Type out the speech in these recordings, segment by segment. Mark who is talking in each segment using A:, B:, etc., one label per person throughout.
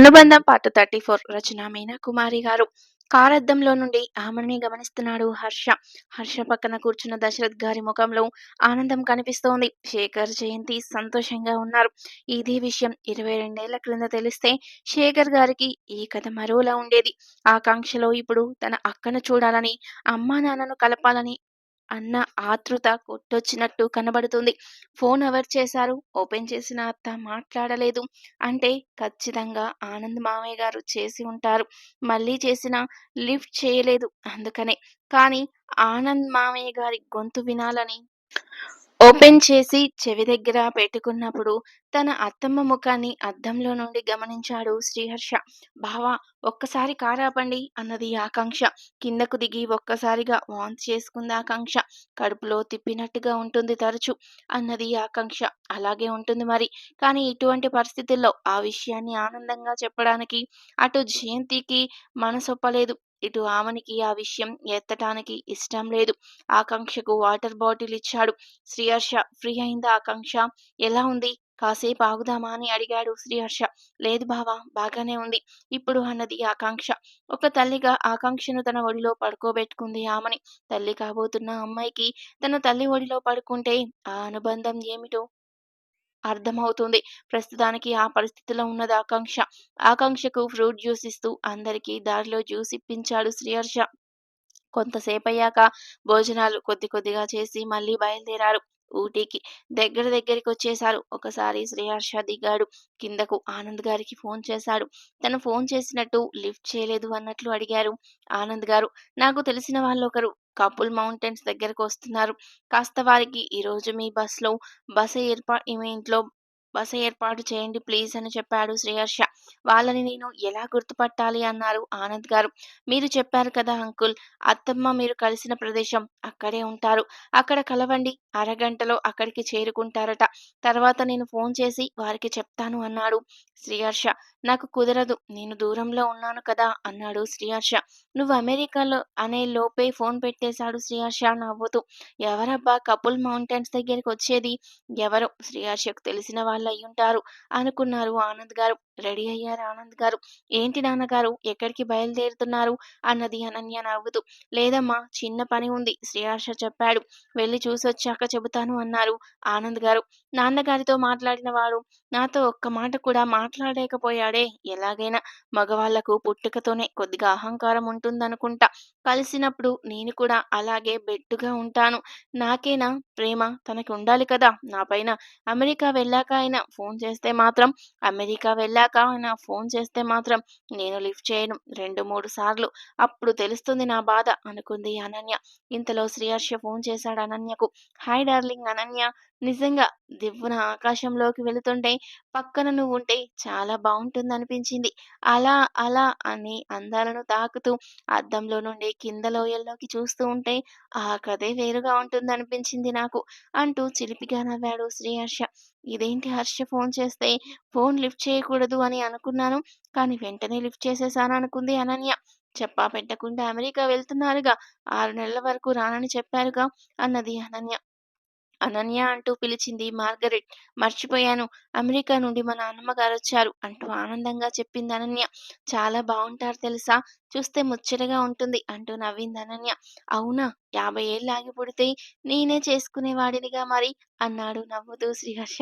A: అనుబంధం part thirty four రచన మీనా కుమారి గారు. కారద్దంలో నుండి ఆమెని గమనిస్తున్నాడు హర్ష. హర్ష పక్కన కూర్చున్న దశరథ్ గారి ముఖంలో ఆనందం కనిపిస్తోంది. శేఖర్ జయంతి సంతోషంగా ఉన్నారు. ఇదే విషయం ఇరవై రెండేళ్ళ క్రింద తెలిస్తే శేఖర్ గారికి ఈ కథ మరోలా ఉండేది. ఆకాంక్షలో ఇప్పుడు తన అక్కను చూడాలని అమ్మా నాన్నను కలపాలని అన్న ఆతృత కొట్టొచ్చినట్టు కనబడుతుంది. ఫోన్ ఎవరు చేశారు? ఓపెన్ చేసిన అత్త మాట్లాడలేదు. అంటే ఖచ్చితంగా ఆనంద్ మామయ్య గారు చేసి ఉంటారు. మళ్ళీ చేసినా లిఫ్ట్ చేయలేదు అందుకనే. కానీ ఆనంద్ మామయ్య గారి గొంతు వినాలని ఓపెన్ చేసి చెవి దగ్గర పెట్టుకున్నప్పుడు తన అత్తమ్మ ముఖాన్ని అద్దంలో నుండి గమనించాడు శ్రీహర్ష. బావా ఒక్కసారి కారాపండి అన్నది ఆకాంక్ష. కిందకు దిగి ఒక్కసారిగా వాన్స్ చేసుకుంది ఆకాంక్ష. కడుపులో తిప్పినట్టుగా ఉంటుంది తరచు అన్నది ఆకాంక్ష. అలాగే ఉంటుంది మరి. కానీ ఇటువంటి పరిస్థితుల్లో ఆ విషయాన్ని ఆనందంగా చెప్పడానికి అటు జయంతికి మనసొప్పలేదు. ఇటు ఆమెనికి ఆ విషయం ఎత్తటానికి ఇష్టం లేదు. ఆకాంక్షకు వాటర్ బాటిల్ ఇచ్చాడు. శ్రీహర్ష ఫ్రీ అయిందా ఆకాంక్ష? ఎలా ఉంది? కాసేపు ఆగుదామా? అని అడిగాడు శ్రీహర్ష లేదు బావా బాగానే ఉంది. ఇప్పుడు అన్నది ఆకాంక్ష. ఒక తల్లిగా ఆకాంక్షను తన ఒడిలో పడుకోబెట్టుకుంది ఆమెని. తల్లి కాబోతున్న అమ్మాయికి తన తల్లి ఒడిలో పడుకుంటే ఆ అనుబంధం ఏమిటో అర్థమవుతుంది. ప్రస్తుతానికి ఆ పరిస్థితిలో ఉన్నది ఆకాంక్ష. ఆకాంక్షకు ఫ్రూట్ జ్యూస్ ఇస్తూ అందరికీ దారిలో జ్యూస్ ఇప్పించాడు శ్రీహర్ష కొంతసేపు అయ్యాక భోజనాలు కొద్ది కొద్దిగా చేసి మళ్ళీ బయలుదేరారు. ఊటీకి దగ్గర దగ్గరికి వచ్చేశారు ఒకసారి శ్రీహర్ష దిగాడు. కిందకు ఆనంద్ గారికి ఫోన్ చేశాడు. తను ఫోన్ చేసినట్టు లిఫ్ట్ చేయలేదు అన్నట్లు అడిగారు. ఆనంద్ గారు నాకు తెలిసిన వాళ్ళు ఒకరు కపుల్ మౌంటైన్స్ దగ్గరకు వస్తున్నారు కాస్త వారికి ఈరోజు మీ బస్లో బస ఏర్పా మీ ఇంట్లో బస ఏర్పాటు చేయండి ప్లీజ్ అని చెప్పాడు శ్రీహర్ష. వాళ్ళని నేను ఎలా గుర్తుపట్టాలి అన్నారు ఆనంద్ గారు. మీరు చెప్పారు కదా అంకుల్ అత్తమ్మ మీరు కలిసిన ప్రదేశం అక్కడే ఉంటారు. అక్కడ కలవండి. అరగంటలో అక్కడికి చేరుకుంటారట. తర్వాత నేను ఫోన్ చేసి వారికి చెప్తాను అన్నాడు. శ్రీహర్ష నాకు కుదరదు నేను దూరంలో ఉన్నాను కదా అన్నాడు శ్రీహర్ష. నువ్వు అమెరికాలో అనే లోపే ఫోన్ పెట్టేశాడు శ్రీహర్ష నవ్వుతూ. ఎవరబ్బా కపుల్ మౌంటైన్స్ దగ్గరికి వచ్చేది? ఎవరు శ్రీహర్షకు తెలిసిన వాళ్ళు అయ్యుంటారు అనుకున్నారు ఆనంద్ గారు. రెడీ అయ్యారు ఆనంద్ గారు. ఏంటి నాన్నగారు ఎక్కడికి బయలుదేరుతున్నారు? అన్నది అనన్య నవ్వుతూ. లేదమ్మా చిన్న పని ఉంది శ్రీహర్ష చెప్పాడు. వెళ్ళి చూసొచ్చాక చెబుతాను అన్నారు ఆనంద్ గారు. నాన్నగారితో మాట్లాడిన వాడు నాతో ఒక్క మాట కూడా మాట్లాడలేకపోయాడే. ఎలాగైనా మగవాళ్ళకు పుట్టుకతోనే కొద్దిగా అహంకారం ఉంటుందనుకుంటా. కలిసినప్పుడు నేను కూడా అలాగే బెట్టుగా ఉంటాను. నాకేనా ప్రేమ తనకి ఉండాలి కదా. నా పైన అమెరికా వెళ్ళాక ఆయన ఫోన్ చేస్తే మాత్రం అమెరికా వెళ్ళాక ఆయన ఫోన్ చేస్తే మాత్రం నేను లిఫ్ట్ చేయను రెండు మూడు సార్లు. అప్పుడు తెలుస్తుంది నా బాధ అనుకుంది అనన్య. ఇంతలో శ్రీహర్ష ఫోన్ చేశాడు అనన్యకు. Hi darling Ananya. నిజంగా దివ్వున ఆకాశంలోకి వెళుతుంటే పక్కన నువ్వు ఉంటే చాలా బాగుంటుంది అనిపించింది అలా అలా అని అందాలను తాకుతూ అద్దంలో నుండి కింద లోయల్లోకి చూస్తూ ఉంటే ఆ కథే వేరుగా ఉంటుంది అనిపించింది నాకు అంటూ చిలిపిగా నవ్వాడు శ్రీహర్ష ఇదేంటి హర్ష ఫోన్ చేస్తే ఫోన్ లిఫ్ట్ చేయకూడదు అని అనుకున్నాను. కానీ వెంటనే లిఫ్ట్ చేసేసాను అనుకుంది అనన్య. చెప్పా పెట్టకుండా అమెరికా వెళ్తున్నారుగా. ఆరు నెలల వరకు రానని చెప్పారుగా అన్నది అనన్య. అనన్య అంటూ పిలిచింది మార్గరెట్. మర్చిపోయాను. అమెరికా నుండి మా నాన్నమ్మ గారు వచ్చారు అంటూ ఆనందంగా చెప్పింది అనన్య. చాలా బాగుంటారు తెలుసా? చూస్తే ముచ్చటగా ఉంటుంది అంటూ నవ్వింది అనన్య. అవునా? యాభై ఏళ్ళు ఆగి పుడితే నేనే చేసుకునేవాడినిగా మరి? అన్నాడు నవ్వుతూ శ్రీహర్ష.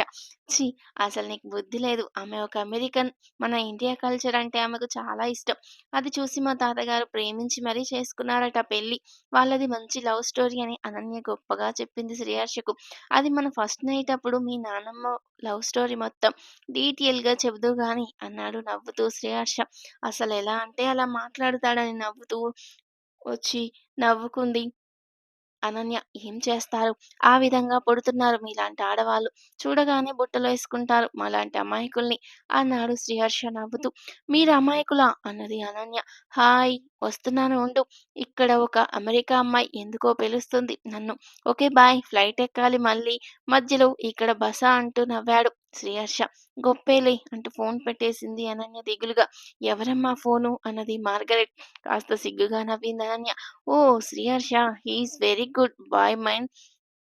A: ఛీ అసలు నీకు బుద్ధి లేదు. ఆమె ఒక అమెరికన్. మన ఇండియా కల్చర్ అంటే ఆమెకు చాలా ఇష్టం. అది చూసి మా తాతగారు ప్రేమించి మరీ చేసుకున్నారట పెళ్ళి వాళ్ళది మంచి లవ్ స్టోరీ అని అనన్య గొప్పగా చెప్పింది శ్రీహర్షకు. అది మన ఫస్ట్ నైట్ అప్పుడు మీ నానమ్మ లవ్ స్టోరీ మొత్తం డీటెయిల్గా చెబుతూ గాని అన్నాడు నవ్వుతూ శ్రీహర్ష. అసలు ఎలా అంటే అలా మాట్లాడు మాట్లాడతాడని నవ్వుతూ వచ్చి నవ్వుకుంది. అనన్య ఏం చేస్తారు? ఆ విధంగా పుడుతున్నారు మీలాంటి ఆడవాళ్ళు. చూడగానే బుట్టలో వేసుకుంటారు మాలాంటి అమాయకుల్ని అన్నాడు శ్రీహర్ష నవ్వుతూ. మీరు అమాయకులా? అన్నది అనన్య. హాయ్ వస్తున్నాను ఉండు. ఇక్కడ ఒక అమెరికా అమ్మాయి ఎందుకో పిలుస్తుంది నన్ను. Okay bye. ఫ్లైట్ ఎక్కాలి మళ్ళీ. మధ్యలో ఇక్కడ బస అంటూ నవ్వాడు. శ్రీహర్ష గొప్పేలే అంటూ ఫోన్ పెట్టేసింది అనన్య దిగులుగా. ఎవరమ్మా ఫోను? అన్నది మార్గరెట్. కాస్త సిగ్గుగా నవ్వింది Ananya. Oh Sriharsha he's very good. Boy mind.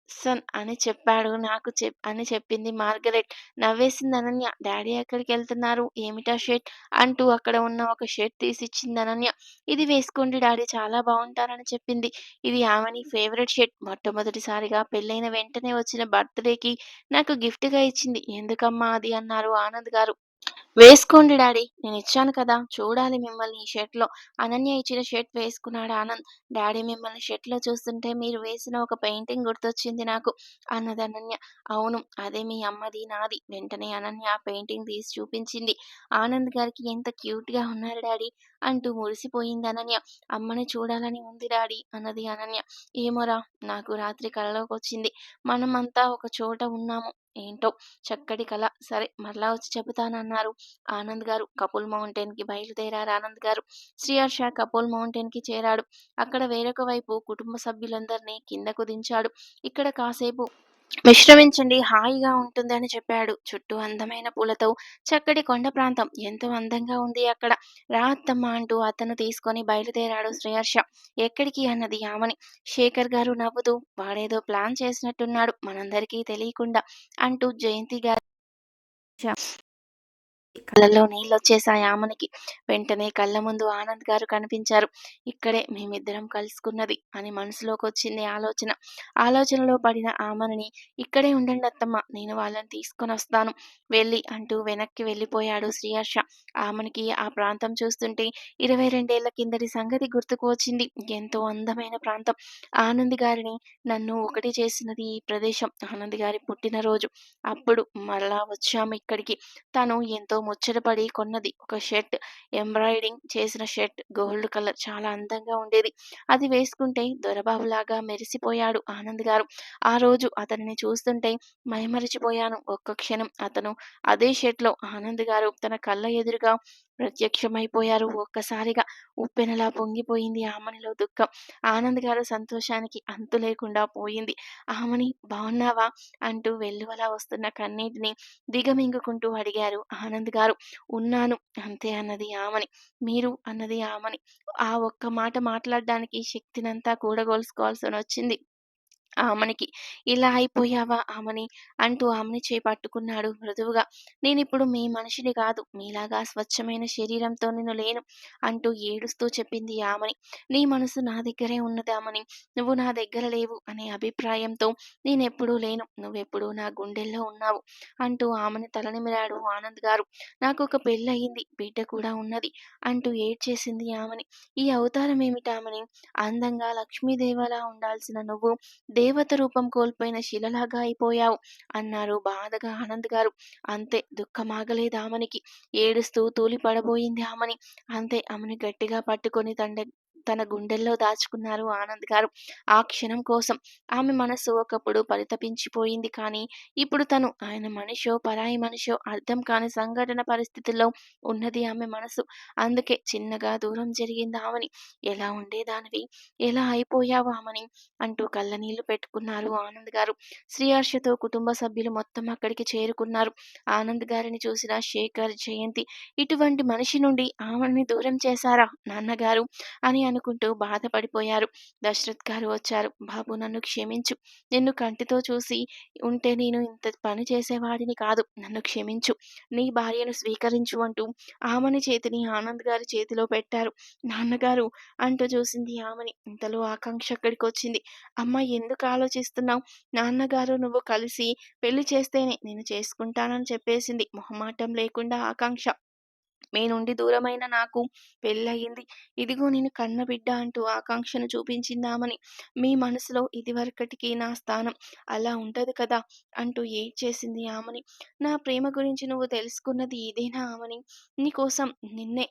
A: Son అని చెప్పాడు నాకు చెప్ అని చెప్పింది మార్గరెట్. నవ్వేసింది అనన్య. డాడీ ఎక్కడికి వెళ్తున్నారు ఏమిటా షర్ట్? అంటూ అక్కడ ఉన్న ఒక షర్ట్ తీసిచ్చింది అనన్య. ఇది వేసుకోండి డాడీ చాలా బాగుంటారని చెప్పింది. ఇది ఆమెని ఫేవరెట్ షర్ట్. మొట్టమొదటిసారిగా పెళ్ళైన వెంటనే వచ్చిన బర్త్‌డేకి నాకు గిఫ్ట్‌గా ఇచ్చింది. ఎందుకమ్మా అది? అన్నారు ఆనంద్ గారు. వేసుకోండి డాడీ నేను ఇచ్చాను కదా! చూడాలి మిమ్మల్ని ఈ షర్ట్‌లో. అనన్య ఇచ్చిన షర్ట్ వేసుకున్నాడు ఆనంద్. డాడీ మిమ్మల్ని షర్ట్‌లో చూస్తుంటే మీరు వేసిన ఒక పెయింటింగ్ గుర్తొచ్చింది నాకు అన్నది అనన్య. అవును. అదే మీ అమ్మది, నాది. వెంటనే అనన్య ఆ పెయింటింగ్ తీసి చూపించింది. ఆనంద్ గారికి ఎంత క్యూట్‌గా ఉన్నారు డాడీ అంటూ మురిసిపోయింది అనన్య. అమ్మని చూడాలని ఉంది డాడీ అన్నది అనన్య. ఏమోరా నాకు రాత్రి కలలోకి వచ్చింది మనమంతా ఒక చోట ఉన్నాము. ఏంటో చక్కటి కల. సరే మరలా వచ్చి చెబుతానన్నారు ఆనంద్ గారు. కపుల్ మౌంటైన్‌కి బయలుదేరారు ఆనంద్ గారు. శ్రీహర్ష కపుల్ మౌంటైన్‌కి చేరాడు. అక్కడ వేరొక వైపు కుటుంబ సభ్యులందరినీ కిందకు దించాడు. ఇక్కడ కాసేపు విశ్రమించండి హాయిగా ఉంటుంది అని చెప్పాడు. చుట్టూ అందమైన పూలతో చక్కటి కొండ ప్రాంతం. ఎంతో అందంగా ఉంది అక్కడ. రా అంటూ అతను తీసుకొని బయలుదేరాడు శ్రీహర్ష. ఎక్కడికి అన్నది ఆమని. శేఖర్ గారు నవ్వుతూ వాడేదో ప్లాన్ చేసినట్టున్నాడు మనందరికీ తెలియకుండా అంటూ జయంతి గారు కళ్ళల్లో నీళ్ళొచ్చేశాయి ఆమెకి వెంటనే కళ్ళ ముందు ఆనంద్ గారు కనిపించారు. ఇక్కడే మేమిద్దరం కలుసుకున్నది అని మనసులోకి వచ్చింది ఆలోచన. ఆలోచనలో పడిన ఆమెని ఇక్కడే ఉండండి అత్తమ్మ నేను వాళ్ళని తీసుకొని వస్తాను వెళ్ళి అంటూ వెనక్కి వెళ్ళిపోయాడు శ్రీహర్ష. ఆమెకి ఆ ప్రాంతం చూస్తుంటే ఇరవై రెండేళ్ళ కిందటి సంగతి గుర్తుకు వచ్చింది. ఎంతో అందమైన ప్రాంతం. ఆనంద్ గారిని నన్ను ఒకటి చేసినది ఈ ప్రదేశం. ఆనంద్ గారి పుట్టినరోజు. అప్పుడు మరలా వచ్చాము ఇక్కడికి. తను ఎంతో ముచ్చటపడి కొన్నది ఒక షర్ట్. ఎంబ్రాయిడింగ్ చేసిన షర్ట్. Gold colour. చాలా అందంగా ఉండేది. అది వేసుకుంటే దొరబాబులాగా మెరిసిపోయాడు ఆనంద్ గారు. ఆ రోజు అతనిని చూస్తుంటే మైమరిచిపోయాను ఒక్క క్షణం. అతను అదే షర్ట్‌లో ఆనంద్ గారు తన కళ్ళ ఎదురుగా ప్రత్యక్షమైపోయారు. ఒక్కసారిగా ఉప్పెనలా పొంగిపోయింది ఆమనిలో దుఃఖం. ఆనంద్ గారు సంతోషానికి అంతు లేకుండా పోయింది. ఆమని బాగున్నావా అంటూ వెల్లువలా వస్తున్న కన్నీటిని దిగమింగుకుంటూ అడిగారు ఆనంద్ గారు. ఉన్నాను అంతే అన్నది ఆమని. మీరు అన్నది ఆమని. ఆ ఒక్క మాట మాట్లాడడానికి శక్తినంతా కూడగోల్చుకోవాల్సొనొచ్చింది ఆమనికి. ఇలా అయిపోయావా ఆమని? అంటూ ఆమెని చేయి పట్టుకున్నాడు మృదువుగా. నేనిప్పుడు మీ మనిషిని కాదు. మీలాగా స్వచ్ఛమైన శరీరంతో నేను లేను అంటూ ఏడుస్తూ చెప్పింది ఆమని. నీ మనసు నా దగ్గరే ఉన్నది ఆమని. నువ్వు నా దగ్గర లేవు అనే అభిప్రాయంతో నేనెప్పుడూ లేను. నువ్వెప్పుడూ నా గుండెల్లో ఉన్నావు అంటూ ఆమెని తలనిమిరాడు ఆనంద్ గారు. నాకు ఒక పెళ్ళయింది. బిడ్డ కూడా ఉన్నది అంటూ ఏడ్చేసింది ఆమెని ఈ అవతారం ఏమిటామని? అందంగా లక్ష్మీదేవలా ఉండాల్సిన నువ్వు దేవత రూపం కోల్పోయిన శిలలాగా అయిపోయావు అన్నారు బాధగా ఆనంద్ గారు. అంతే దుఃఖమాగలేదు ఆమెనికి ఏడుస్తూ తూలి పడబోయింది అంతే ఆమెని గట్టిగా పట్టుకొని తండ తన గుండెల్లో దాచుకున్నారు ఆనంద్ గారు. ఆ క్షణం కోసం. ఆమె మనసు ఒకప్పుడు పరితపించిపోయింది కానీ ఇప్పుడు తను ఆయన మనిషో, పరాయి మనిషో అర్థం కాని సంఘటన పరిస్థితుల్లో ఉన్నది ఆమె మనసు. అందుకే చిన్నగా దూరం జరిగింది ఆమని. ఎలా ఉండేదానివి? ఎలా అయిపోయావు ఆమని? అంటూ కళ్ళనీళ్ళు పెట్టుకున్నారు ఆనంద్ గారు. శ్రీహర్షతో కుటుంబ సభ్యులు మొత్తం అక్కడికి చేరుకున్నారు. ఆనంద్ గారిని చూసిన శేఖర్, జయంతి ఇటువంటి మనిషి నుండి ఆమెని దూరం చేశారా నాన్నగారు అని అనుకుంటూ బాధపడిపోయారు. దశరథ్ గారు వచ్చారు. బాబు నన్ను క్షమించు. నిన్ను కంటితో చూసి ఉంటే నేను ఇంత పని చేసేవాడిని కాదు. నన్ను క్షమించు. నీ భార్యను స్వీకరించు అంటూ ఆమెని చేతిని ఆనంద్ గారి చేతిలో పెట్టారు. నాన్నగారు అంటూ చూసింది ఆమెని ఇంతలో ఆకాంక్ష అక్కడికొచ్చింది. అమ్మ ఎందుకు ఆలోచిస్తున్నావు? నాన్నగారు నువ్వు కలిసి పెళ్ళి చేస్తేనే నేను చేసుకుంటానని చెప్పేసింది మొహమాటం లేకుండా ఆకాంక్ష. మీ నుండి దూరమైన నాకు పెళ్ళయింది. ఇదిగో నేను కన్న బిడ్డ అంటూ ఆకాంక్షను చూపించిందామని. మీ మనసులో ఇదివరకటికి నా స్థానం అలా ఉంటది కదా! అంటూ ఏడ్చేసింది ఆమని. నా ప్రేమ గురించి నువ్వు తెలుసుకున్నది ఇదేనా ఆమని? నీకోసం నిన్నే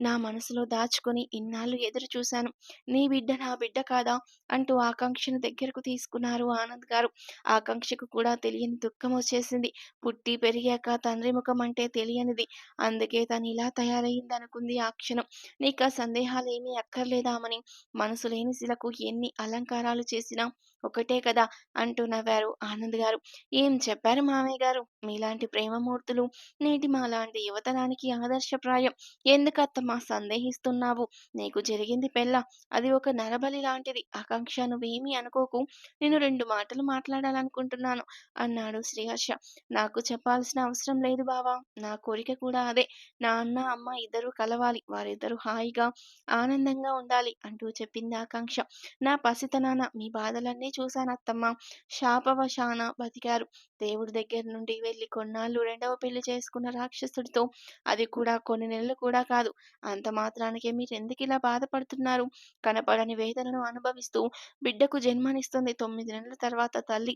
A: నా మనసులో దాచుకొని ఇన్నాళ్ళు ఎదురు చూశాను. నీ బిడ్డ నా బిడ్డ కాదా? అంటూ ఆకాంక్షను దగ్గరకు తీసుకున్నారు ఆనంద్ గారు. ఆకాంక్షకు కూడా తెలియని దుఃఖం వచ్చేసింది. పుట్టి పెరిగాక తండ్రి ముఖం అంటే తెలియనిది. అందుకే తను ఇలా తయారయిందనుకుంది ఆ క్షణం. నీకా సందేహాలేమీ అక్కర్లేదామని. మనసు లేని శిలకు ఎన్ని అలంకారాలు చేసినా ఒకటే కదా అంటూ నవ్వారు ఆనంద్ గారు. ఏం చెప్పారు మామయ్య గారు? మీలాంటి ప్రేమమూర్తులు నేటి మాలాంటి యువతరానికి ఆదర్శప్రాయం. ఎందుకు మా సందేహిస్తున్నావు? నీకు జరిగింది పెళ్ళ. అది ఒక నరబలి లాంటిది. ఆకాంక్ష నువ్వేమీ అనుకోకు. నేను రెండు మాటలు మాట్లాడాలనుకుంటున్నాను అన్నాడు శ్రీహర్ష. నాకు చెప్పాల్సిన అవసరం లేదు బావా. నా కోరిక కూడా అదే. నా అన్న అమ్మ ఇద్దరు కలవాలి. వారిద్దరూ హాయిగా ఆనందంగా ఉండాలి అంటూ చెప్పింది ఆకాంక్ష. నా పసితనాన మీ బాధలన్నీ చూశాను అత్తమ్మ. శాపవశాన బతికారు. దేవుడి దగ్గర నుండి వెళ్ళి కొన్నాళ్ళు రెండవ పెళ్ళి చేసుకున్న రాక్షసుడితో అది కూడా కొన్ని నెలలు కూడా కాదు. అంత మాత్రానికే మీరు ఎందుకు ఇలా బాధపడుతున్నారు? కనపడని వేదనను అనుభవిస్తూ బిడ్డకు జన్మనిస్తుంది. తొమ్మిది నెలల తర్వాత తల్లి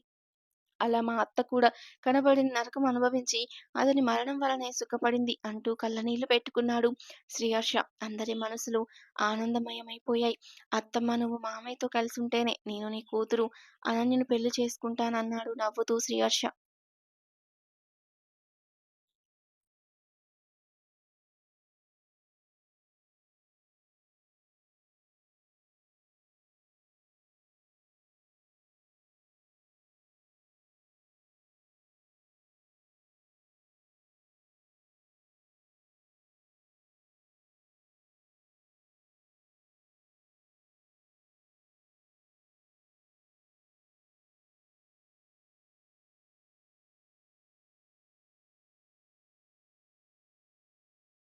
A: అలా మా అత్త కూడా కనబడిన నరకం అనుభవించి అతని మరణం వలనే సుఖపడింది అంటూ కళ్ళనీళ్ళు పెట్టుకున్నాడు శ్రీహర్ష. అందరి మనసులు ఆనందమయమైపోయాయి. అత్తమ్మ నువ్వు మామయ్యతో కలిసి ఉంటేనే నేను నీ కూతురు అనన్యను పెళ్ళి చేసుకుంటానన్నాడు నవ్వుతూ శ్రీహర్ష.